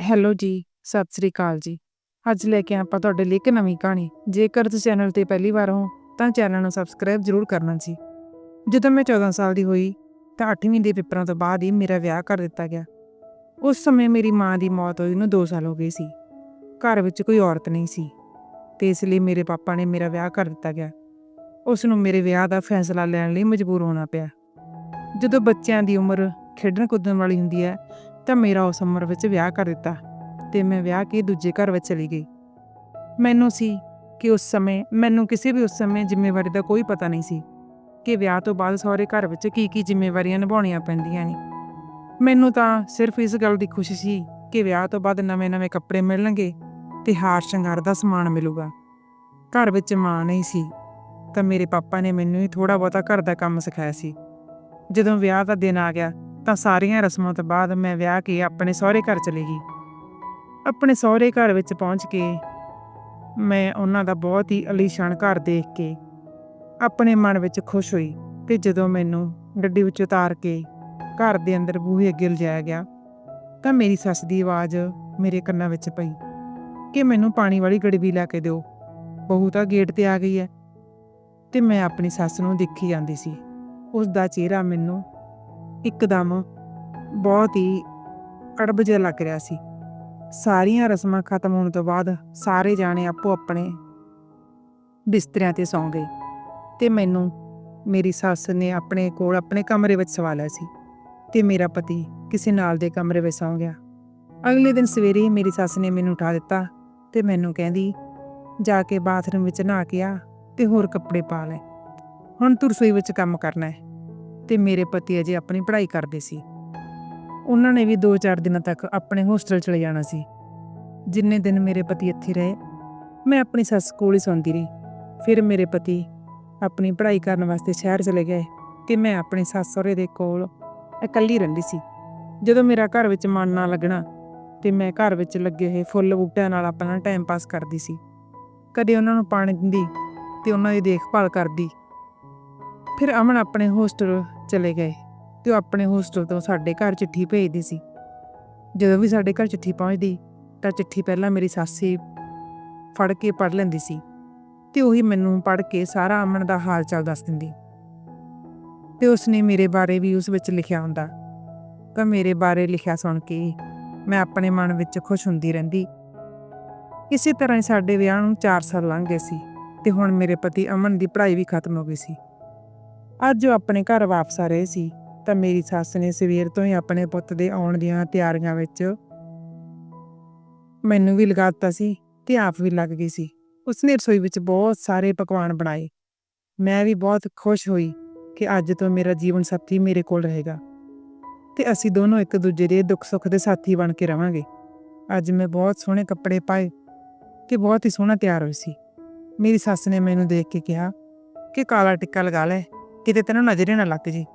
Hello ਜੀ, ਸਤਿ ਸ੍ਰੀ ਅਕਾਲ ਜੀ। ਅੱਜ ਲੈ ਕੇ ਆਪਾਂ ਤੁਹਾਡੇ ਲਈ ਇੱਕ ਨਵੀਂ ਕਹਾਣੀ। ਜੇਕਰ ਤੁਸੀਂ ਚੈਨਲ ਤੇ ਪਹਿਲੀ ਵਾਰ ਹੋ ਤਾਂ ਚੈਨਲ ਨੂੰ ਸਬਸਕ੍ਰਾਈਬ ਜ਼ਰੂਰ ਕਰਨਾ ਜੀ। ਜਦੋਂ ਮੈਂ 14 ਸਾਲ ਦੀ ਹੋਈ ਤਾਂ 8ਵੀਂ ਦੇ ਪੇਪਰਾਂ ਤੋਂ ਬਾਅਦ ਹੀ ਮੇਰਾ ਵਿਆਹ ਕਰ ਦਿੱਤਾ ਗਿਆ। ਉਸ ਸਮੇਂ ਮੇਰੀ ਮਾਂ ਦੀ ਮੌਤ ਹੋਈ ਨੂੰ 2 ਸਾਲ ਹੋ ਗਏ ਸੀ। ਘਰ ਵਿੱਚ ਕੋਈ ਔਰਤ ਨਹੀਂ ਸੀ ਤੇ ਇਸ ਲਈ ਮੇਰੇ ਪਾਪਾ ਨੇ ਮੇਰਾ ਵਿਆਹ ਕਰ ਦਿੱਤਾ ਗਿਆ। ਉਸ ਨੂੰ ਮੇਰੇ ਵਿਆਹ ਦਾ ਫੈਸਲਾ ਲੈਣ ਲਈ ਮਜਬੂਰ ਹੋਣਾ ਪਿਆ। ਜਦੋਂ ਬੱਚਿਆਂ ਦੀ ਉਮਰ ਖੇਡਣ ਕੁੱਦਣ ਵਾਲੀ ਹੁੰਦੀ ਹੈ ਤਾਂ ਮੇਰਾ ਉਸ ਉਮਰ ਵਿੱਚ ਵਿਆਹ ਕਰ ਦਿੱਤਾ ਤੇ ਮੈਂ ਵਿਆਹ ਕੇ ਦੂਜੇ ਘਰ ਵਿੱਚ ਚਲੀ ਗਈ। ਮੈਨੂੰ ਸੀ ਕਿ ਉਸ ਸਮੇਂ, ਮੈਨੂੰ ਕਿਸੇ ਵੀ ਉਸ ਸਮੇਂ ਜ਼ਿੰਮੇਵਾਰੀ ਦਾ ਕੋਈ ਪਤਾ ਨਹੀਂ ਸੀ ਕਿ ਵਿਆਹ ਤੋਂ ਬਾਅਦ ਸਹੁਰੇ ਘਰ ਵਿੱਚ ਕੀ ਕੀ ਜ਼ਿੰਮੇਵਾਰੀਆਂ ਨਿਭਾਉਣੀਆਂ ਪੈਂਦੀਆਂ ਨੇ। ਮੈਨੂੰ ਤਾਂ ਸਿਰਫ ਇਸ ਗੱਲ ਦੀ ਖੁਸ਼ੀ ਸੀ ਕਿ ਵਿਆਹ ਤੋਂ ਬਾਅਦ ਨਵੇਂ-ਨਵੇਂ ਕੱਪੜੇ ਮਿਲਣਗੇ ਤੇ ਹਾਰ ਸ਼ਿੰਗਾਰ ਦਾ ਸਮਾਨ ਮਿਲੂਗਾ। ਘਰ ਵਿੱਚ ਮਾਂ ਨਹੀਂ ਸੀ, ਤਾਂ ਮੇਰੇ ਪਾਪਾ ਨੇ ਮੈਨੂੰ ਹੀ ਥੋੜਾ ਬਹੁਤਾ ਘਰ ਦਾ ਕੰਮ ਸਿਖਾਇਆ ਸੀ। ਜਦੋਂ ਵਿਆਹ ਦਾ ਦਿਨ ਆ ਗਿਆ ਤਾਂ ਸਾਰੀਆਂ ਰਸਮਾਂ ਤੋਂ ਬਾਅਦ ਮੈਂ ਵਿਆਹ ਕੇ ਆਪਣੇ ਸਹੁਰੇ ਘਰ ਚਲੀ ਗਈ। ਆਪਣੇ ਸਹੁਰੇ ਘਰ ਵਿੱਚ ਪਹੁੰਚ ਕੇ ਮੈਂ ਉਹਨਾਂ ਦਾ ਬਹੁਤ ਹੀ ਅਲੀਸ਼ਾਨ ਘਰ ਦੇਖ ਕੇ ਆਪਣੇ ਮਨ ਵਿੱਚ ਖੁਸ਼ ਹੋਈ ਤੇ ਜਦੋਂ ਮੈਨੂੰ ਗੱਡੀ ਵਿੱਚ ਉਤਾਰ ਕੇ ਘਰ ਦੇ ਅੰਦਰ ਬੂਹੇ ਅੱਗੇ ਲਿਜਾਇਆ ਗਿਆ ਤਾਂ ਮੇਰੀ ਸੱਸ ਦੀ ਆਵਾਜ਼ ਮੇਰੇ ਕੰਨਾਂ ਵਿੱਚ ਪਈ ਕਿ ਮੈਨੂੰ ਪਾਣੀ ਵਾਲੀ ਗੜਵੀ ਲੈ ਕੇ ਦਿਓ ਬਹੂ ਤਾਂ ਗੇਟ ਤੇ ਆ ਗਈ ਹੈ ਤੇ ਮੈਂ ਆਪਣੀ ਸੱਸ ਨੂੰ ਦੇਖੀ ਜਾਂਦੀ ਸੀ ਉਸ ਦਾ ਚਿਹਰਾ ਮੈਨੂੰ ਇੱਕਦਮ ਬਹੁਤ ਹੀ ਅੜਬ ਜਿਹਾ ਲੱਗ ਰਿਹਾ ਸੀ। ਸਾਰੀਆਂ ਰਸਮਾਂ ਖਤਮ ਹੋਣ ਤੋਂ ਬਾਅਦ ਸਾਰੇ ਜਾਣੇ ਆਪੋ ਆਪਣੇ ਬਿਸਤਰਿਆਂ ਤੇ ਸੌਂ ਗਏ ਤੇ ਮੈਨੂੰ ਮੇਰੀ ਸੱਸ ਨੇ ਆਪਣੇ ਕੋਲ ਆਪਣੇ ਕਮਰੇ ਵਿੱਚ ਸਵਾ ਲਿਆ ਸੀ ਤੇ ਮੇਰਾ ਪਤੀ ਕਿਸੇ ਨਾਲ ਦੇ ਕਮਰੇ ਵਿੱਚ ਸੌਂ ਗਿਆ। ਅਗਲੇ ਦਿਨ ਸਵੇਰੇ ਮੇਰੀ ਸੱਸ ਨੇ ਮੈਨੂੰ ਉਠਾ ਦਿੱਤਾ ਤੇ ਮੈਨੂੰ ਕਹਿੰਦੀ, ਜਾ ਕੇ ਬਾਥਰੂਮ ਵਿੱਚ ਨਹਾ ਕੇ ਆ ਤੇ ਹੋਰ ਕੱਪੜੇ ਪਾ ਲੈ। ਹੁਣ ਤੂੰ ਰਸੋਈ ਵਿੱਚ ਕੰਮ ਕਰਨਾ ਹੈ। ਤੇ ਮੇਰੇ ਪਤੀ ਅਜੇ ਆਪਣੀ ਪੜ੍ਹਾਈ ਕਰਦੇ ਸੀ। ਉਹਨਾਂ ਨੇ ਵੀ 2-4 ਦਿਨਾਂ ਤੱਕ ਆਪਣੇ ਹੋਸਟਲ ਚਲੇ ਜਾਣਾ ਸੀ। ਜਿੰਨੇ ਦਿਨ ਮੇਰੇ ਪਤੀ ਇੱਥੇ ਰਹੇ, ਮੈਂ ਆਪਣੀ ਸੱਸ ਕੋਲ ਹੀ ਸੌਂਦੀ ਰਹੀ। ਫਿਰ ਮੇਰੇ ਪਤੀ ਆਪਣੀ ਪੜ੍ਹਾਈ ਕਰਨ ਵਾਸਤੇ ਸ਼ਹਿਰ ਚਲੇ ਗਏ ਤੇ ਮੈਂ ਆਪਣੇ ਸੱਸ ਸਹੁਰੇ ਦੇ ਕੋਲ ਇਕੱਲੀ ਰਹਿੰਦੀ ਸੀ। ਜਦੋਂ ਮੇਰਾ ਘਰ ਵਿੱਚ ਮਨ ਨਾ ਲੱਗਣਾ ਤੇ ਮੈਂ ਘਰ ਵਿੱਚ ਲੱਗੇ ਹੋਏ ਫੁੱਲ ਬੂਟਿਆਂ ਨਾਲ ਆਪਣਾ ਟਾਈਮ ਪਾਸ ਕਰਦੀ ਸੀ। ਕਦੇ ਉਹਨਾਂ ਨੂੰ ਪਾਣੀ ਦਿੰਦੀ ਤੇ ਉਹਨਾਂ ਦੀ ਦੇਖਭਾਲ ਕਰਦੀ ਫਿਰ ਅਮਨ ਆਪਣੇ ਹੋਸਟਲ ਚਲੇ ਗਏ ਤੇ ਉਹ ਆਪਣੇ ਹੋਸਟਲ ਤੋਂ ਸਾਡੇ ਘਰ ਚਿੱਠੀ ਭੇਜਦੀ ਸੀ। ਜਦੋਂ ਵੀ ਸਾਡੇ ਘਰ ਚਿੱਠੀ ਪਹੁੰਚਦੀ, ਤਾਂ ਚਿੱਠੀ ਪਹਿਲਾਂ ਮੇਰੀ ਸੱਸ ਹੀ ਫੜ ਕੇ ਪੜ੍ਹ ਲੈਂਦੀ ਸੀ ਤੇ ਉਹੀ ਮੈਨੂੰ ਪੜ੍ਹ ਕੇ ਸਾਰਾ ਅਮਨ ਦਾ ਹਾਲ ਚਾਲ ਦੱਸ ਦਿੰਦੀ। ਤੇ ਉਸਨੇ ਮੇਰੇ ਬਾਰੇ ਵੀ ਉਸ ਵਿੱਚ ਲਿਖਿਆ ਹੁੰਦਾ, ਤਾਂ ਮੇਰੇ ਬਾਰੇ ਲਿਖਿਆ ਸੁਣ ਕੇ ਮੈਂ ਆਪਣੇ ਮਨ ਵਿੱਚ ਖੁਸ਼ ਹੁੰਦੀ ਰਹਿੰਦੀ। ਇਸੇ ਤਰ੍ਹਾਂ ਹੀ ਸਾਡੇ ਵਿਆਹ ਨੂੰ 4 ਸਾਲ ਲੰਘ ਗਏ ਸੀ ਤੇ ਹੁਣ ਮੇਰੇ ਪਤੀ ਅਮਨ ਦੀ ਪੜ੍ਹਾਈ ਵੀ ਖਤਮ ਹੋ ਗਈ ਸੀ। ਅੱਜ ਉਹ ਆਪਣੇ ਘਰ ਵਾਪਸ ਆ ਰਹੇ ਸੀ, ਤਾਂ ਮੇਰੀ ਸੱਸ ਨੇ ਸਵੇਰ ਤੋਂ ਹੀ ਆਪਣੇ ਪੁੱਤ ਦੇ ਆਉਣ ਦੀਆਂ ਤਿਆਰੀਆਂ ਵਿੱਚ ਮੈਨੂੰ ਵੀ ਲਗਾ ਦਿੱਤਾ ਸੀ ਤੇ ਆਪ ਵੀ ਲੱਗ ਗਈ ਸੀ। ਉਸਨੇ ਰਸੋਈ ਵਿੱਚ ਬਹੁਤ ਸਾਰੇ ਪਕਵਾਨ ਬਣਾਏ। ਮੈਂ ਵੀ ਬਹੁਤ ਖੁਸ਼ ਹੋਈ ਕਿ ਅੱਜ ਤੋਂ ਮੇਰਾ ਜੀਵਨ ਸਾਥੀ ਮੇਰੇ ਕੋਲ ਰਹੇਗਾ ਤੇ ਅਸੀਂ ਦੋਨੋਂ ਇੱਕ ਦੂਜੇ ਦੇ ਦੁੱਖ ਸੁੱਖ ਦੇ ਸਾਥੀ ਬਣ ਕੇ ਰਵਾਂਗੇ। ਅੱਜ ਮੈਂ ਬਹੁਤ ਸੋਹਣੇ ਕੱਪੜੇ ਪਾਏ ਤੇ ਬਹੁਤ ਹੀ ਸੋਹਣਾ ਤਿਆਰ ਹੋਈ ਸੀ। ਮੇਰੀ ਸੱਸ ਨੇ ਮੈਨੂੰ ਦੇਖ ਕੇ ਕਿਹਾ ਕਿ ਕਾਲਾ ਟਿੱਕਾ ਲਗਾ ਲੈ। ਕਿਤੇ ਤੈਨੂੰ ਨਜ਼ਰ ਹੀ ਨਾ ਲੱਗ ਜੀ।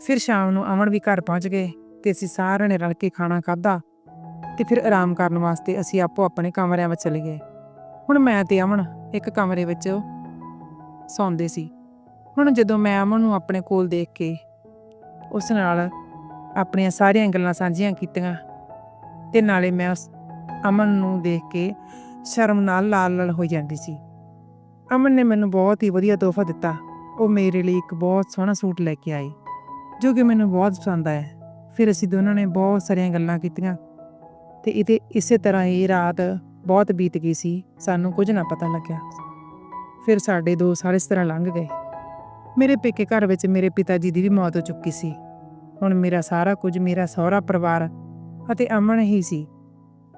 ਫਿਰ ਸ਼ਾਮ ਨੂੰ ਅਮਨ ਵੀ ਘਰ ਪਹੁੰਚ ਗਏ ਤੇ ਅਸੀਂ ਸਾਰਿਆਂ ਨੇ ਰਲ ਕੇ ਖਾਣਾ ਖਾਧਾ ਤੇ ਫਿਰ ਆਰਾਮ ਕਰਨ ਵਾਸਤੇ ਅਸੀਂ ਆਪੋ ਆਪਣੇ ਕਮਰਿਆਂ ਵਿੱਚ ਚਲੇ ਗਏ। ਹੁਣ ਮੈਂ ਤੇ ਅਮਨ ਇੱਕ ਕਮਰੇ ਵਿੱਚ ਸੌਂਦੇ ਸੀ। ਹੁਣ ਜਦੋਂ ਮੈਂ ਅਮਨ ਨੂੰ ਆਪਣੇ ਕੋਲ ਦੇਖ ਕੇ ਉਸ ਨਾਲ ਆਪਣੀਆਂ ਸਾਰੀਆਂ ਗੱਲਾਂ ਸਾਂਝੀਆਂ ਕੀਤੀਆਂ ਤੇ ਨਾਲੇ ਮੈਂ ਉਸ ਅਮਨ ਨੂੰ ਦੇਖ ਕੇ ਸ਼ਰਮ ਨਾਲ ਲਾਲ-ਲਾਲ ਹੋ ਜਾਂਦੀ ਸੀ। ਅਮਨ ਨੇ ਮੈਨੂੰ ਬਹੁਤ ਹੀ ਵਧੀਆ ਤੋਹਫਾ ਦਿੱਤਾ। ਉਹ ਮੇਰੇ ਲਈ ਇੱਕ ਬਹੁਤ ਸੋਹਣਾ ਸੂਟ ਲੈ ਕੇ ਆਈ ਜੋ ਕਿ ਮੈਨੂੰ ਬਹੁਤ ਪਸੰਦ ਆਇਆ। ਫਿਰ ਅਸੀਂ ਦੋਨਾਂ ਨੇ ਬਹੁਤ ਸਾਰੀਆਂ ਗੱਲਾਂ ਕੀਤੀਆਂ ਤੇ ਇਹਦੇ ਇਸੇ ਤਰ੍ਹਾਂ ਹੀ ਰਾਤ ਬਹੁਤ ਬੀਤ ਗਈ ਸੀ, ਸਾਨੂੰ ਕੁਝ ਨਾ ਪਤਾ ਲੱਗਿਆ। ਫਿਰ ਸਾਡੇ ਦੋ ਸਾਰੇ ਇਸ ਤਰ੍ਹਾਂ ਲੰਘ ਗਏ। ਮੇਰੇ ਪੇਕੇ ਘਰ ਵਿੱਚ ਮੇਰੇ ਪਿਤਾ ਜੀ ਦੀ ਵੀ ਮੌਤ ਹੋ ਚੁੱਕੀ ਸੀ। ਹੁਣ ਮੇਰਾ ਸਾਰਾ ਕੁਝ ਮੇਰਾ ਸਹੁਰਾ ਪਰਿਵਾਰ ਅਤੇ ਅਮਨ ਹੀ ਸੀ।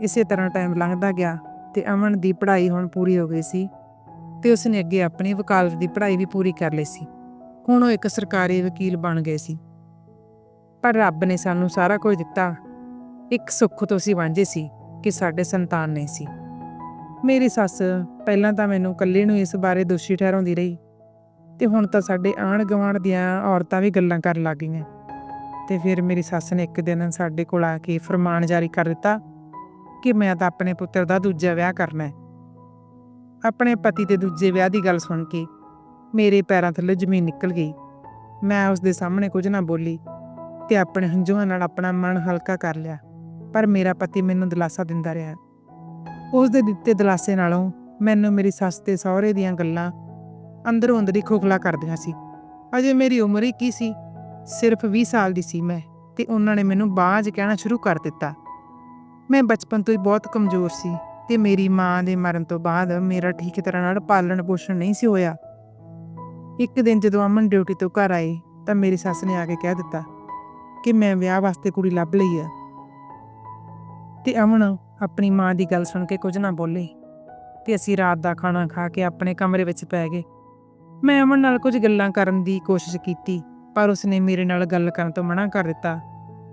ਇਸੇ ਤਰ੍ਹਾਂ ਟਾਈਮ ਲੰਘਦਾ ਗਿਆ ਤੇ ਅਮਨ ਦੀ ਪੜ੍ਹਾਈ ਹੁਣ ਪੂਰੀ ਹੋ ਗਈ ਸੀ। ਤੇ ਉਸਨੇ ਅੱਗੇ ਆਪਣੀ ਵਕਾਲਤ ਦੀ ਪੜ੍ਹਾਈ ਵੀ ਪੂਰੀ ਕਰ ਲਈ ਸੀ। ਹੁਣ ਉਹ ਇੱਕ ਸਰਕਾਰੀ ਵਕੀਲ ਬਣ ਗਏ ਸੀ। ਪਰ ਰੱਬ ਨੇ ਸਾਨੂੰ ਸਾਰਾ ਕੁਝ ਦਿੱਤਾ। ਇੱਕ ਸੁੱਖ ਤੋਂ ਅਸੀਂ ਵਾਂਝੇ ਸੀ ਕਿ ਸਾਡੇ ਸੰਤਾਨ ਨਹੀਂ ਸੀ। ਮੇਰੀ ਸੱਸ ਪਹਿਲਾਂ ਤਾਂ ਮੈਨੂੰ ਇਕੱਲੇ ਨੂੰ ਇਸ ਬਾਰੇ ਦੋਸ਼ੀ ਠਹਿਰਾਉਂਦੀ ਰਹੀ ਤੇ ਹੁਣ ਤਾਂ ਸਾਡੇ ਆਂਢ ਗੁਆਂਢ ਦੀਆਂ ਔਰਤਾਂ ਵੀ ਗੱਲਾਂ ਕਰਨ ਲੱਗ ਗਈਆਂ। ਤੇ ਫਿਰ ਮੇਰੀ ਸੱਸ ਨੇ ਇੱਕ ਦਿਨ ਸਾਡੇ ਕੋਲ ਆ ਕੇ ਫਰਮਾਨ ਜਾਰੀ ਕਰ ਦਿੱਤਾ ਕਿ ਮੈਂ ਤਾਂ ਆਪਣੇ ਪੁੱਤਰ ਦਾ ਦੂਜਾ ਵਿਆਹ ਕਰਨਾ ਹੈ। ਆਪਣੇ ਪਤੀ ਦੇ ਦੂਜੇ ਵਿਆਹ ਦੀ ਗੱਲ ਸੁਣ ਕੇ ਮੇਰੇ ਪੈਰਾਂ ਥੱਲੇ ਜ਼ਮੀਨ ਨਿਕਲ ਗਈ। ਮੈਂ ਉਸ ਦੇ ਸਾਹਮਣੇ ਕੁਝ ਨਾ ਬੋਲੀ ਤੇ ਆਪਣੇ ਹੰਝੂਆਂ ਨਾਲ ਆਪਣਾ ਮਨ ਹਲਕਾ ਕਰ ਲਿਆ, ਪਰ ਮੇਰਾ ਪਤੀ ਮੈਨੂੰ ਦਿਲਾਸਾ ਦਿੰਦਾ ਰਿਹਾ। ਉਸ ਦੇ ਦਿੱਤੇ ਦਿਲਾਸੇ ਨਾਲੋਂ ਮੈਨੂੰ ਮੇਰੀ ਸੱਸ ਤੇ ਸਹੁਰੇ ਦੀਆਂ ਗੱਲਾਂ ਅੰਦਰੋਂ ਅੰਦਰ ਹੀ ਖੋਖਲਾ ਕਰਦੀਆਂ ਸੀ। ਅਜੇ ਮੇਰੀ ਉਮਰ ਹੀ ਕੀ ਸੀ? ਸਿਰਫ 20 ਸਾਲ ਦੀ ਸੀ ਮੈਂ ਤੇ ਉਹਨਾਂ ਨੇ ਮੈਨੂੰ ਬਾਜ਼ ਕਹਿਣਾ ਸ਼ੁਰੂ ਕਰ ਦਿੱਤਾ। ਮੈਂ ਬਚਪਨ ਤੋਂ ਹੀ ਬਹੁਤ ਕਮਜ਼ੋਰ ਸੀ। ਤੇ ਮੇਰੀ ਮਾਂ ਦੇ ਮਰਨ ਤੋਂ ਬਾਅਦ ਮੇਰਾ ਠੀਕ ਤਰ੍ਹਾਂ ਨਾਲ ਪਾਲਣ ਪੋਸ਼ਣ ਨਹੀਂ ਸੀ ਹੋਇਆ। ਇੱਕ ਦਿਨ ਜਦੋਂ ਅਮਨ ਡਿਊਟੀ ਤੋਂ ਘਰ ਆਈ, ਤਾਂ ਮੇਰੀ ਸੱਸ ਨੇ ਆ ਕੇ ਕਹਿ ਦਿੱਤਾ ਕਿ ਮੈਂ ਵਿਆਹ ਵਾਸਤੇ ਕੁੜੀ ਲੱਭ ਲਈ ਆ। ਤੇ ਅਮਨ ਆਪਣੀ ਮਾਂ ਦੀ ਗੱਲ ਸੁਣ ਕੇ ਕੁਝ ਨਾ ਬੋਲੀ ਤੇ ਅਸੀਂ ਰਾਤ ਦਾ ਖਾਣਾ ਖਾ ਕੇ ਆਪਣੇ ਕਮਰੇ ਵਿੱਚ ਪੈ ਗਏ। ਮੈਂ ਅਮਨ ਨਾਲ ਕੁਝ ਗੱਲਾਂ ਕਰਨ ਦੀ ਕੋਸ਼ਿਸ਼ ਕੀਤੀ, ਪਰ ਉਸਨੇ ਮੇਰੇ ਨਾਲ ਗੱਲ ਕਰਨ ਤੋਂ ਮਨਾ ਕਰ ਦਿੱਤਾ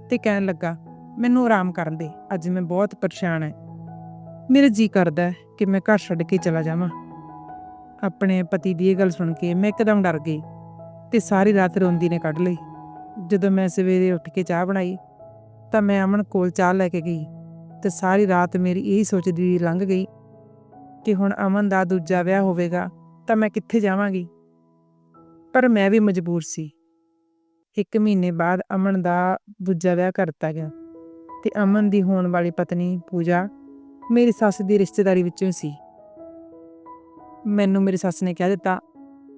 ਤੇ ਕਹਿਣ ਲੱਗਾ, ਮੈਨੂੰ ਆਰਾਮ ਕਰਨ ਦੇ, ਅੱਜ ਮੈਂ ਬਹੁਤ ਪਰੇਸ਼ਾਨ ਹਾਂ। ਮੇਰਾ ਜੀ ਕਰਦਾ ਹੈ ਕਿ ਮੈਂ ਘਰ ਛੱਡ ਕੇ ਚਲਾ ਜਾਵਾਂ। ਆਪਣੇ ਪਤੀ ਦੀ ਇਹ ਗੱਲ ਸੁਣ ਕੇ ਮੈਂ ਇੱਕਦਮ ਡਰ ਗਈ ਤੇ ਸਾਰੀ ਰਾਤ ਰੋਂਦੀ ਨੇ ਕੱਢ ਲਈ। ਜਦੋਂ ਮੈਂ ਸਵੇਰੇ ਉੱਠ ਕੇ ਚਾਹ ਬਣਾਈ ਤਾਂ ਮੈਂ ਅਮਨ ਕੋਲ ਚਾਹ ਲੈ ਕੇ ਗਈ ਤੇ ਸਾਰੀ ਰਾਤ ਮੇਰੀ ਇਹ ਸੋਚਦੀ ਲੰਘ ਗਈ ਕਿ ਹੁਣ ਅਮਨ ਦਾ ਦੂਜਾ ਵਿਆਹ ਹੋਵੇਗਾ ਤਾਂ ਮੈਂ ਕਿੱਥੇ ਜਾਵਾਂਗੀ। ਪਰ ਮੈਂ ਵੀ ਮਜਬੂਰ ਸੀ। ਇੱਕ ਮਹੀਨੇ ਬਾਅਦ ਅਮਨ ਦਾ ਦੂਜਾ ਵਿਆਹ ਕਰਤਾ ਗਿਆ ਤੇ ਅਮਨ ਦੀ ਹੋਣ ਵਾਲੀ ਪਤਨੀ ਪੂਜਾ ਮੇਰੀ ਸੱਸ ਦੀ ਰਿਸ਼ਤੇਦਾਰੀ ਵਿੱਚੋਂ ਸੀ। ਮੈਨੂੰ ਮੇਰੀ ਸੱਸ ਨੇ ਕਹਿ ਦਿੱਤਾ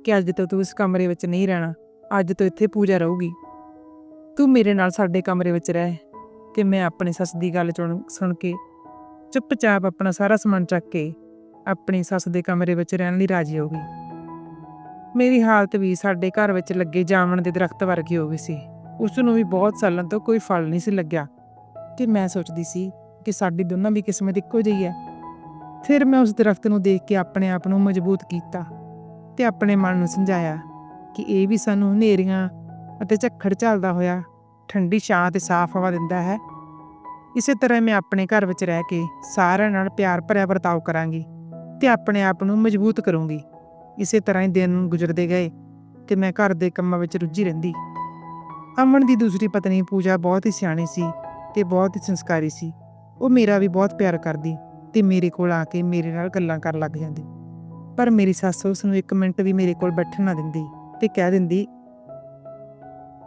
ਕਿ ਅੱਜ ਤੋਂ ਤੂੰ ਇਸ ਕਮਰੇ ਵਿੱਚ ਨਹੀਂ ਰਹਿਣਾ। ਅੱਜ ਤੋਂ ਇੱਥੇ ਪੂਜਾ ਰਹੂਗੀ। ਤੂੰ ਮੇਰੇ ਨਾਲ ਸਾਡੇ ਕਮਰੇ ਵਿੱਚ ਰਹਿ ਤੇ ਮੈਂ ਆਪਣੀ ਸੱਸ ਦੀ ਗੱਲ ਚੁਣ, ਸੁਣ ਕੇ ਚੁੱਪਚਾਪ ਆਪਣਾ ਸਾਰਾ ਸਮਾਨ ਚੱਕ ਕੇ ਆਪਣੀ ਸੱਸ ਦੇ ਕਮਰੇ ਵਿੱਚ ਰਹਿਣ ਲਈ ਰਾਜੀ ਹੋ ਗਈ। ਮੇਰੀ ਹਾਲਤ ਵੀ ਸਾਡੇ ਘਰ ਵਿੱਚ ਲੱਗੇ ਜਾਮਣ ਦੇ ਦਰਖਤ ਵਰਗੀ ਹੋ ਗਈ ਸੀ। ਉਸ ਨੂੰ ਵੀ ਬਹੁਤ ਸਾਲਾਂ ਤੋਂ ਕੋਈ ਫਲ ਨਹੀਂ ਸੀ ਲੱਗਿਆ। ਤੇ ਮੈਂ ਸੋਚਦੀ ਸੀ ਕਿ ਸਾਡੀ ਦੋਨਾਂ ਦੀ ਕਿਸਮਤ ਇੱਕੋ ਜਿਹੀ ਹੈ। ਫਿਰ ਮੈਂ ਉਸ ਦਰਖਤ ਨੂੰ ਦੇਖ ਕੇ ਆਪਣੇ ਆਪ ਨੂੰ ਮਜ਼ਬੂਤ ਕੀਤਾ ਤੇ ਆਪਣੇ ਮਨ ਨੂੰ ਸਮਝਾਇਆ ਕਿ ਇਹ ਵੀ ਸਾਨੂੰ ਹਨੇਰੀਆਂ ਅਤੇ ਝੱਖੜ ਝੱਲਦਾ ਹੋਇਆ ਠੰਡੀ ਛਾਂ ਤੇ ਸਾਫ਼ ਹਵਾ ਦਿੰਦਾ ਹੈ। ਇਸੇ ਤਰ੍ਹਾਂ ਮੈਂ ਆਪਣੇ ਘਰ ਵਿੱਚ ਰਹਿ ਕੇ ਸਾਰਿਆਂ ਨਾਲ ਪਿਆਰ ਭਰਿਆ ਵਰਤਾਓ ਕਰਾਂਗੀ ਤੇ ਆਪਣੇ ਆਪ ਨੂੰ ਮਜ਼ਬੂਤ ਕਰੂੰਗੀ। ਇਸੇ ਤਰ੍ਹਾਂ ਹੀ ਦਿਨ ਗੁਜ਼ਰਦੇ ਗਏ ਤੇ ਮੈਂ ਘਰ ਦੇ ਕੰਮਾਂ ਵਿੱਚ ਰੁੱਝੀ ਰਹਿੰਦੀ। ਅਮਨ ਦੀ ਦੂਸਰੀ ਪਤਨੀ ਪੂਜਾ ਬਹੁਤ ਹੀ ਸਿਆਣੀ ਸੀ ਤੇ ਬਹੁਤ ਹੀ ਸੰਸਕਾਰੀ ਸੀ। ਉਹ ਮੇਰਾ ਵੀ ਬਹੁਤ ਪਿਆਰ ਕਰਦੀ ਤੇ ਮੇਰੇ ਕੋਲ ਆ ਕੇ ਮੇਰੇ ਨਾਲ ਗੱਲਾਂ ਕਰਨ ਲੱਗ ਜਾਂਦੀ। ਪਰ ਮੇਰੀ ਸੱਸ ਉਸ ਨੂੰ ਇੱਕ ਮਿੰਟ ਵੀ ਮੇਰੇ ਕੋਲ ਬੈਠਣ ਨਾ ਦਿੰਦੀ ਤੇ ਕਹਿ ਦਿੰਦੀ,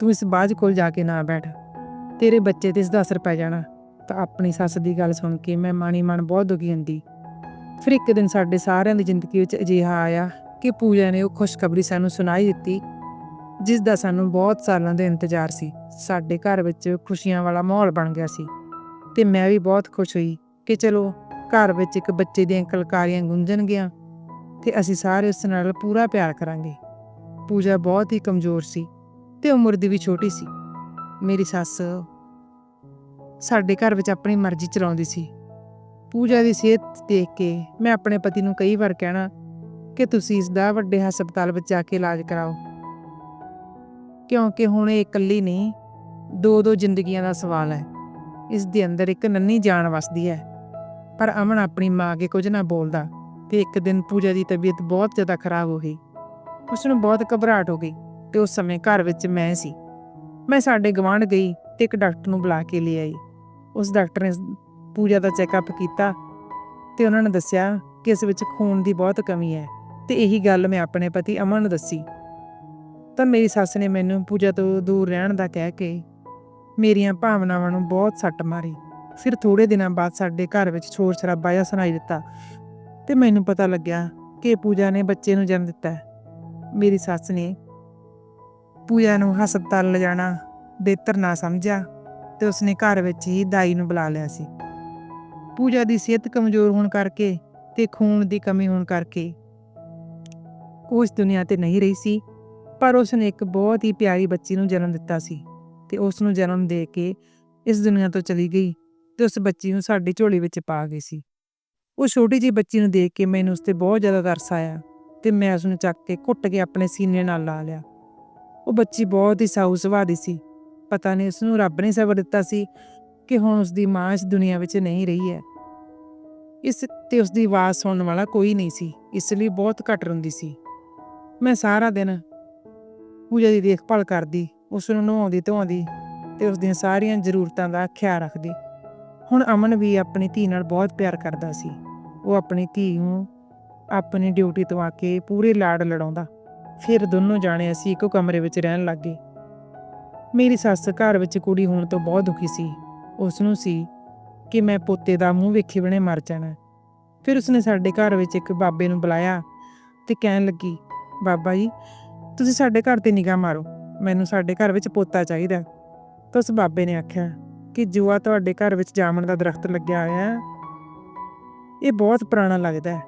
ਤੂੰ ਇਸ ਬਾਜ ਕੋਲ ਜਾ ਕੇ ਨਾ ਬੈਠ। ਤੇਰੇ ਬੱਚੇ ਤੇ ਇਸ ਦਾ ਅਸਰ ਪੈ ਜਾਣਾ। ਤਾਂ ਆਪਣੀ ਸੱਸ ਦੀ ਗੱਲ ਸੁਣ ਕੇ ਮੈਂ ਮਾਣੀ ਮਨ ਬਹੁਤ ਦੁਖੀ ਹੁੰਦੀ। ਫਿਰ ਇੱਕ ਦਿਨ ਸਾਡੇ ਸਾਰਿਆਂ ਦੀ ਜ਼ਿੰਦਗੀ ਵਿੱਚ ਅਜਿਹਾ ਆਇਆ ਕਿ ਪੂਜਾ ਨੇ ਉਹ ਖੁਸ਼ਖਬਰੀ ਸਾਨੂੰ ਸੁਣਾਈ ਦਿੱਤੀ, ਜਿਸ ਦਾ ਸਾਨੂੰ ਬਹੁਤ ਸਾਲਾਂ ਦਾ ਇੰਤਜ਼ਾਰ ਸੀ। ਸਾਡੇ ਘਰ ਵਿੱਚ ਖੁਸ਼ੀਆਂ ਵਾਲਾ ਮਾਹੌਲ ਬਣ ਗਿਆ ਸੀ। ਤੇ ਮੈਂ ਵੀ ਬਹੁਤ ਖੁਸ਼ ਹੋਈ ਕਿ ਚਲੋ ਘਰ ਵਿੱਚ ਇੱਕ ਬੱਚੇ ਦੀਆਂ ਕਲਕਾਰੀਆਂ ਗੂੰਜਣਗੀਆਂ ਤੇ ਅਸੀਂ ਸਾਰੇ ਉਸ ਨਾਲ ਪੂਰਾ ਪਿਆਰ ਕਰਾਂਗੇ। ਪੂਜਾ ਬਹੁਤ ਹੀ ਕਮਜ਼ੋਰ ਸੀ ਤੇ ਉਮਰ ਦੀ ਵੀ ਛੋਟੀ ਸੀ। ਮੇਰੀ ਸੱਸ ਸਾਡੇ ਘਰ ਵਿੱਚ ਆਪਣੀ ਮਰਜ਼ੀ ਚਲਾਉਂਦੀ ਸੀ। ਪੂਜਾ ਦੀ ਸਿਹਤ ਦੇਖ ਕੇ ਮੈਂ ਆਪਣੇ ਪਤੀ ਨੂੰ ਕਈ ਵਾਰ ਕਹਿਣਾ ਕਿ ਤੁਸੀਂ ਇਸ ਦਾ ਵੱਡੇ ਹਸਪਤਾਲ ਵਿੱਚ ਜਾ ਕੇ ਇਲਾਜ ਕਰਾਓ। ਕਿਉਂਕਿ ਹੁਣ ਇਹ ਇਕੱਲੀ ਨਹੀਂ ਦੋ ਦੋ ਜ਼ਿੰਦਗੀਆਂ ਦਾ ਸਵਾਲ ਹੈ। ਇਸ ਦੇ ਅੰਦਰ ਇੱਕ ਨੰਨੀ ਜਾਨ ਵਸਦੀ ਹੈ। ਪਰ ਅਮਨ ਆਪਣੀ ਮਾਂ ਅੱਗੇ ਕੁਝ ਨਾ ਬੋਲਦਾ ਤੇ ਇੱਕ ਦਿਨ ਪੂਜਾ ਦੀ ਤਬੀਅਤ ਬਹੁਤ ਜ਼ਿਆਦਾ ਖਰਾਬ ਹੋ ਗਈ। ਉਸ ਨੂੰ ਬਹੁਤ ਘਬਰਾਹਟ ਹੋ ਗਈ ਤੇ ਉਸ ਸਮੇਂ ਘਰ ਵਿੱਚ ਮੈਂ ਸੀ। ਮੈਂ ਸਾਡੇ ਗਵਾਂਢ ਗਈ ਤੇ ਇੱਕ ਡਾਕਟਰ ਨੂੰ ਬੁਲਾ ਕੇ ਲੈ ਆਈ। ਉਸ ਡਾਕਟਰ ਨੇ ਪੂਜਾ ਦਾ ਚੈੱਕਅਪ ਕੀਤਾ ਤੇ ਉਹਨਾਂ ਨੇ ਦੱਸਿਆ ਕਿ ਇਸ ਵਿੱਚ ਖੂਨ ਦੀ ਬਹੁਤ ਕਮੀ ਹੈ ਤੇ ਇਹੀ ਗੱਲ ਮੈਂ ਆਪਣੇ ਪਤੀ ਅਮਨ ਨੂੰ ਦੱਸੀ। ਤਾਂ ਮੇਰੀ ਸੱਸ ਨੇ ਮੈਨੂੰ ਪੂਜਾ ਤੋਂ ਦੂਰ ਰਹਿਣ ਦਾ ਕਹਿ ਕੇ ਮੇਰੀਆਂ ਭਾਵਨਾਵਾਂ ਨੂੰ ਬਹੁਤ ਸੱਟ ਮਾਰੀ। ਫਿਰ ਥੋੜੇ ਦਿਨਾਂ ਬਾਅਦ ਸਾਡੇ ਘਰ ਵਿੱਚ ਸ਼ੋਰ ਸ਼ਰਾਬਾ ਜਿਹਾ ਸੁਣਾਈ ਦਿੱਤਾ ਤੇ ਮੈਨੂੰ ਪਤਾ ਲੱਗਿਆ ਕਿ ਪੂਜਾ ਨੇ ਬੱਚੇ ਨੂੰ ਜਨਮ ਦਿੱਤਾ ਮੇਰੀ ਸੱਸ ਨੇ ਪੂਜਾ ਨੂੰ ਹਸਪਤਾਲ ਲਿਜਾਣਾ ਬਿਹਤਰ ਨਾ ਸਮਝਿਆ ਤੇ ਉਸਨੇ ਘਰ ਵਿੱਚ ਹੀ ਦਾਈ ਨੂੰ ਬੁਲਾ ਲਿਆ ਸੀ। ਪੂਜਾ ਦੀ ਸਿਹਤ ਕਮਜ਼ੋਰ ਹੋਣ ਕਰਕੇ ਤੇ ਖੂਨ ਦੀ ਕਮੀ ਹੋਣ ਕਰਕੇ ਉਹ ਇਸ ਦੁਨੀਆ ਤੇ ਨਹੀਂ ਰਹੀ ਸੀ, ਪਰ ਉਸਨੇ ਇੱਕ ਬਹੁਤ ਹੀ ਪਿਆਰੀ ਬੱਚੀ ਨੂੰ ਜਨਮ ਦਿੱਤਾ ਸੀ। ਤੇ ਉਸ ਨੂੰ ਜਨਮ ਦੇ ਕੇ ਇਸ ਦੁਨੀਆ ਤੋਂ ਚਲੀ ਗਈ ਤੇ ਉਸ ਬੱਚੀ ਨੂੰ ਸਾਡੀ ਝੋਲੀ ਵਿੱਚ ਪਾ ਗਈ ਸੀ। ਉਹ ਛੋਟੀ ਜਿਹੀ ਬੱਚੀ ਨੂੰ ਦੇਖ ਕੇ ਮੈਨੂੰ ਉਸ ਤੇ ਬਹੁਤ ਜ਼ਿਆਦਾ ਤਰਸ ਆਇਆ ਤੇ ਮੈਂ ਉਸ ਨੂੰ ਚੱਕ ਕੇ ਘੁੱਟ ਕੇ ਆਪਣੇ ਸੀਨੇ ਨਾਲ ਲਾ ਲਿਆ। ਉਹ ਬੱਚੀ ਬਹੁਤ ਹੀ ਸਾਊ ਸੁਭਾਅ ਦੀ ਸੀ। ਪਤਾ ਨਹੀਂ ਉਸ ਨੂੰ ਰੱਬ ਨੇ ਸਬਰ ਦਿੱਤਾ ਸੀ ਕਿ ਹੁਣ ਉਸ ਦੀ ਮਾਂ ਇਸ ਦੁਨੀਆ ਵਿੱਚ ਨਹੀਂ ਰਹੀ ਹੈ। ਇਸ ਤੇ ਉਸ ਦੀ ਆਵਾਜ਼ ਸੁਣਨ ਵਾਲਾ ਕੋਈ ਨਹੀਂ ਸੀ, ਇਸ ਲਈ ਬਹੁਤ ਘੱਟ ਰੋਂਦੀ ਸੀ। ਮੈਂ ਸਾਰਾ ਦਿਨ ਪੂਜਾ ਦੀ ਦੇਖਭਾਲ ਕਰਦੀ ਉਸ ਨੂੰ ਨਹਾਉਂਦੀ ਧੋਉਂਦੀ ਤੇ ਉਸ ਦੀਆਂ ਸਾਰੀਆਂ ਜ਼ਰੂਰਤਾਂ ਦਾ ਖਿਆਲ ਰੱਖਦੀ। ਹੁਣ ਅਮਨ ਵੀ ਆਪਣੀ ਧੀ ਨਾਲ ਬਹੁਤ ਪਿਆਰ ਕਰਦਾ ਸੀ। ਉਹ ਆਪਣੀ ਧੀ ਨੂੰ ਆਪਣੀ ਡਿਊਟੀ ਤੋਂ ਆ ਕੇ ਪੂਰੇ ਲਾੜ ਲੜਾਉਂਦਾ। ਫਿਰ ਦੋਨੋਂ ਜਾਣੇ ਅਸੀਂ ਇੱਕੋ ਕਮਰੇ ਵਿੱਚ ਰਹਿਣ ਲੱਗ ਗਏ। ਮੇਰੀ ਸੱਸ ਘਰ ਵਿੱਚ ਕੁੜੀ ਹੋਣ ਤੋਂ ਬਹੁਤ ਦੁਖੀ ਸੀ। ਉਸ ਨੂੰ ਸੀ ਕਿ ਮੈਂ ਪੋਤੇ ਦਾ ਮੂੰਹ ਵੇਖੇ ਬਿਨੇ ਮਰ ਜਾਣਾ। ਫਿਰ ਉਸਨੇ ਸਾਡੇ ਘਰ ਵਿੱਚ ਇੱਕ ਬਾਬੇ ਨੂੰ ਬੁਲਾਇਆ ਤੇ ਕਹਿਣ ਲੱਗੀ, ਬਾਬਾ ਜੀ, ਤੁਸੀਂ ਸਾਡੇ ਘਰ ਤੇ ਨਿਗਾਹ ਮਾਰੋ। ਮੈਨੂੰ ਸਾਡੇ ਘਰ ਵਿੱਚ ਪੋਤਾ ਚਾਹੀਦਾ ਤਾਂ ਉਸ ਬਾਬੇ ਨੇ ਆਖਿਆ ਕਿ ਜੂਆ ਤੁਹਾਡੇ ਘਰ ਵਿੱਚ ਜਾਮਣ ਦਾ ਦਰਖਤ ਲੱਗਿਆ ਹੋਇਆ ਹੈ। ਇਹ ਬਹੁਤ ਪੁਰਾਣਾ ਲੱਗਦਾ ਹੈ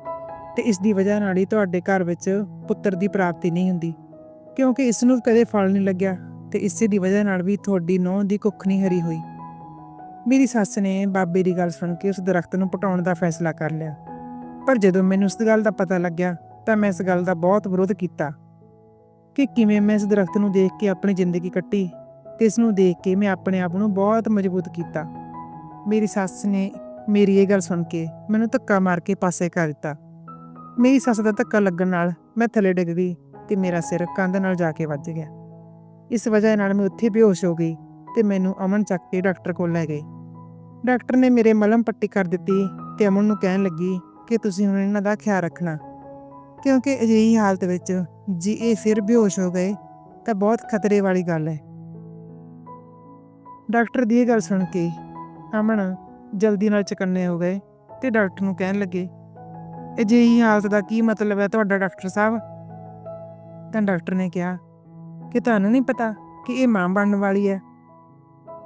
ਤੇ ਇਸ ਦੀ ਵਜ੍ਹਾ ਨਾਲ ਹੀ ਤੁਹਾਡੇ ਘਰ ਵਿੱਚ ਪੁੱਤਰ ਦੀ ਪ੍ਰਾਪਤੀ ਨਹੀਂ ਹੁੰਦੀ। ਕਿਉਂਕਿ ਇਸ ਨੂੰ ਕਦੇ ਫਲ ਨਹੀਂ ਲੱਗਿਆ ਤੇ ਇਸੇ ਦੀ ਵਜ੍ਹਾ ਨਾਲ ਵੀ ਤੁਹਾਡੀ ਨੌਂ ਦੀ ਕੁੱਖ ਨਹੀਂ ਹਰੀ ਹੋਈ। ਮੇਰੀ ਸੱਸ ਨੇ ਬਾਬੇ ਦੀ ਗੱਲ ਸੁਣ ਕੇ ਉਸ ਦਰਖਤ ਨੂੰ ਪਟਾਉਣ ਦਾ ਫੈਸਲਾ ਕਰ ਲਿਆ। ਪਰ ਜਦੋਂ ਮੈਨੂੰ ਉਸ ਗੱਲ ਦਾ ਪਤਾ ਲੱਗਿਆ ਤਾਂ ਮੈਂ ਇਸ ਗੱਲ ਦਾ ਬਹੁਤ ਵਿਰੋਧ ਕੀਤਾ। ਕਿ ਕਿਵੇਂ ਮੈਂ ਇਸ ਦਰਖਤ ਨੂੰ ਦੇਖ ਕੇ ਆਪਣੀ ਜ਼ਿੰਦਗੀ ਕੱਟੀ ਤੇ ਇਸ ਨੂੰ ਦੇਖ ਕੇ ਮੈਂ ਆਪਣੇ ਆਪ ਨੂੰ ਬਹੁਤ ਮਜ਼ਬੂਤ ਕੀਤਾ। ਮੇਰੀ ਸੱਸ ਨੇ ਮੇਰੀ ਇਹ ਗੱਲ ਸੁਣ ਕੇ ਮੈਨੂੰ ਧੱਕਾ ਮਾਰ ਕੇ ਪਾਸੇ ਕਰ ਦਿੱਤਾ। ਮੇਰੀ ਸੱਸ ਦਾ ਧੱਕਾ ਲੱਗਣ ਨਾਲ ਮੈਂ ਥੱਲੇ ਡਿੱਗ ਗਈ ਤੇ ਮੇਰਾ ਸਿਰ ਕੰਧ ਨਾਲ ਜਾ ਕੇ ਵੱਜ ਗਿਆ। ਇਸ ਵਜ੍ਹਾ ਨਾਲ ਮੈਂ ਉੱਥੇ ਬੇਹੋਸ਼ ਹੋ ਗਈ ਤੇ ਮੈਨੂੰ ਅਮਨ ਚੱਕ ਕੇ ਡਾਕਟਰ ਕੋਲ ਲੈ ਗਈ ਡਾਕਟਰ ਨੇ ਮੇਰੇ ਮਲਮ ਪੱਟੀ ਕਰ ਦਿੱਤੀ ਤੇ ਅਮਨ ਨੂੰ ਕਹਿਣ ਲੱਗੀ ਕਿ ਤੁਸੀਂ ਹੁਣ ਇਹਨਾਂ ਦਾ ਖਿਆਲ ਰੱਖਣਾ, ਕਿਉਂਕਿ ਅਜਿਹੀ ਹਾਲਤ ਵਿੱਚ ਜੇ, ਇਹ ਫਿਰ ਬੇਹੋਸ਼ ਹੋ ਗਏ। ਤਾਂ ਬਹੁਤ ਖਤਰੇ ਵਾਲੀ ਗੱਲ ਹੈ। ਡਾਕਟਰ ਦੀ ਇਹ ਗੱਲ ਸੁਣ ਕੇ ਅਮਨ ਜਲਦੀ ਨਾਲ ਚਕੰਨੇ ਹੋ ਗਏ ਤੇ ਡਾਕਟਰ ਨੂੰ ਕਹਿਣ ਲੱਗੇ, ਅਜਿਹੀ ਹਾਲਤ ਦਾ ਕੀ ਮਤਲਬ ਹੈ ਤੁਹਾਡਾ ਡਾਕਟਰ ਸਾਹਿਬ? ਤਾਂ ਡਾਕਟਰ ਨੇ ਕਿਹਾ ਕਿ ਤੁਹਾਨੂੰ ਨਹੀਂ ਪਤਾ ਕਿ ਇਹ ਮਾਂ ਬਣਨ ਵਾਲੀ ਹੈ।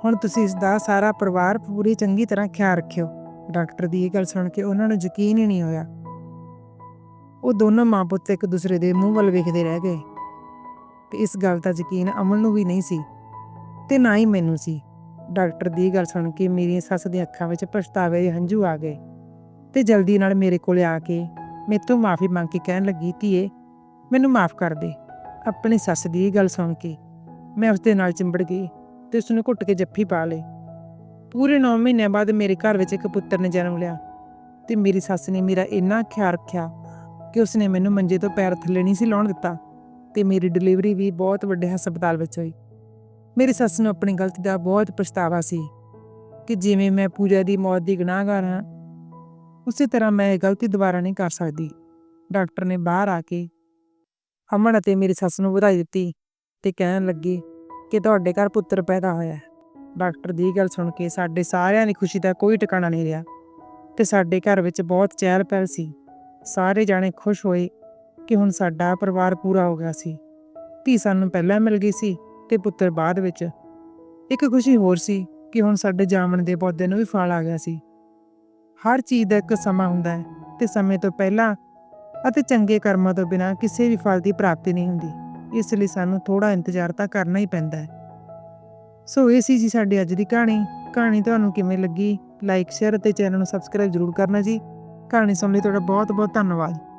ਹੁਣ ਤੁਸੀਂ ਇਸ ਦਾ ਸਾਰਾ ਪਰਿਵਾਰ ਪੂਰੀ ਚੰਗੀ ਤਰ੍ਹਾਂ ਖਿਆਲ ਰੱਖਿਓ। ਡਾਕਟਰ ਦੀ ਇਹ ਗੱਲ ਸੁਣ ਕੇ ਉਹਨਾਂ ਨੂੰ ਯਕੀਨ ਹੀ ਨਹੀਂ ਹੋਇਆ। ਉਹ ਦੋਨੋਂ ਮਾਂ ਪੁੱਤ ਇੱਕ ਦੂਸਰੇ ਦੇ ਮੂੰਹ ਵੱਲ ਵੇਖਦੇ ਰਹਿ ਗਏ। ਤੇ ਇਸ ਗੱਲ ਦਾ ਯਕੀਨ ਅਮਨ ਨੂੰ ਵੀ ਨਹੀਂ ਸੀ ਤੇ ਨਾ ਹੀ ਮੈਨੂੰ ਸੀ। ਡਾਕਟਰ ਦੀ ਇਹ ਗੱਲ ਸੁਣ ਕੇ ਮੇਰੀ ਸੱਸ ਦੀਆਂ ਅੱਖਾਂ ਵਿੱਚ ਪਛਤਾਵੇ ਦੇ ਹੰਝੂ ਆ ਗਏ ਤੇ ਜਲਦੀ ਨਾਲ ਮੇਰੇ ਕੋਲ ਆ ਕੇ ਮੇਰੇ ਮਾਫੀ ਮੰਗ ਕੇ ਕਹਿਣ ਲੱਗੀ, ਧੀਏ, ਮੈਨੂੰ ਮਾਫ ਕਰ ਦੇ। ਆਪਣੀ ਸੱਸ ਦੀ ਇਹ ਗੱਲ ਸੁਣ ਕੇ ਮੈਂ ਉਸ ਦੇ ਨਾਲ ਚਿੰਬੜ ਗਈ ਤੇ ਉਸ ਨੂੰ ਘੁੱਟ ਕੇ ਜੱਫੀ ਪਾ ਲਈ। ਪੂਰੇ 9 ਮਹੀਨਿਆਂ ਬਾਅਦ ਮੇਰੇ ਘਰ ਵਿੱਚ ਇੱਕ ਪੁੱਤਰ ਨੇ ਜਨਮ ਲਿਆ ਤੇ ਮੇਰੀ ਸੱਸ ਨੇ ਮੇਰਾ ਇੰਨਾ ਖਿਆਲ ਰੱਖਿਆ ਕਿ ਉਸਨੇ ਮੈਨੂੰ ਮੰਜੇ ਤੋਂ ਪੈਰ ਥੱਲੇ ਨਹੀਂ ਸੀ ਲਾਉਣ ਦਿੱਤਾ ਤੇ ਮੇਰੀ ਡਿਲੀਵਰੀ ਵੀ ਬਹੁਤ ਵੱਡੇ ਹਸਪਤਾਲ ਵਿੱਚ ਹੋਈ। ਮੇਰੀ ਸੱਸ ਨੂੰ ਆਪਣੀ ਗਲਤੀ ਦਾ ਬਹੁਤ ਪਛਤਾਵਾ ਸੀ ਕਿ ਜਿਵੇਂ ਮੈਂ ਪੂਜਾ ਦੀ ਮੌਤ ਦੀ ਗੁਨਾਹਗਾਰ ਹਾਂ, ਉਸੇ ਤਰ੍ਹਾਂ ਮੈਂ ਇਹ ਗਲਤੀ ਦੁਬਾਰਾ ਨਹੀਂ ਕਰ ਸਕਦੀ। ਡਾਕਟਰ ਨੇ ਬਾਹਰ ਆ ਕੇ ਅਮਨ ਅਤੇ ਮੇਰੀ ਸੱਸ ਨੂੰ ਵਧਾਈ ਦਿੱਤੀ ਤੇ ਕਹਿਣ ਲੱਗੀ ਕਿ ਤੁਹਾਡੇ ਘਰ ਪੁੱਤਰ ਪੈਦਾ ਹੋਇਆ ਹੈ। ਡਾਕਟਰ ਦੀ ਗੱਲ ਸੁਣ ਕੇ ਸਾਡੇ ਸਾਰਿਆਂ ਦੀ ਖੁਸ਼ੀ ਦਾ ਕੋਈ ਟਿਕਾਣਾ ਨਹੀਂ ਰਿਹਾ ਤੇ ਸਾਡੇ ਘਰ ਵਿੱਚ ਬਹੁਤ ਚਹਿਲ ਪਹਿਲ ਸੀ। ਸਾਰੇ ਜਾਣੇ ਖੁਸ਼ ਹੋਏ ਕਿ ਹੁਣ ਸਾਡਾ ਪਰਿਵਾਰ ਪੂਰਾ ਹੋ ਗਿਆ ਸੀ। ਧੀ ਸਾਨੂੰ ਪਹਿਲਾਂ ਮਿਲ ਗਈ ਸੀ ਤੇ ਪੁੱਤਰ ਬਾਅਦ ਵਿੱਚ। ਇੱਕ ਖੁਸ਼ੀ ਹੋਰ ਸੀ ਕਿ ਹੁਣ ਸਾਡੇ ਜਾਮਣ ਦੇ ਪੌਦੇ ਨੂੰ ਵੀ ਫਲ ਆ ਗਿਆ ਸੀ। ਹਰ ਚੀਜ਼ ਦਾ ਇੱਕ ਸਮਾਂ ਹੁੰਦਾ ਹੈ ਤੇ ਸਮੇਂ ਤੋਂ ਪਹਿਲਾਂ ਅਤੇ ਚੰਗੇ ਕਰਮਾਂ ਤੋਂ ਬਿਨਾਂ ਕਿਸੇ ਵੀ ਫਲ ਦੀ ਪ੍ਰਾਪਤੀ ਨਹੀਂ ਹੁੰਦੀ। ਇਸ ਲਈ ਸਾਨੂੰ ਥੋੜਾ ਇੰਤਜ਼ਾਰ ਤਾਂ ਕਰਨਾ ਹੀ ਪੈਂਦਾ ਹੈ। ਸੋ ਇਹ ਸੀ ਜੀ ਸਾਡੀ ਅੱਜ ਦੀ ਕਹਾਣੀ। ਕਹਾਣੀ ਤੁਹਾਨੂੰ ਕਿਵੇਂ ਲੱਗੀ? ਲਾਈਕ ਸ਼ੇਅਰ ਅਤੇ ਚੈਨਲ ਨੂੰ ਸਬਸਕ੍ਰਾਈਬ ਜ਼ਰੂਰ ਕਰਨਾ ਜੀ। ਕਹਾਣੀ ਸੁਣ ਲਈ ਤੁਹਾਡਾ ਬਹੁਤ ਬਹੁਤ ਧੰਨਵਾਦ।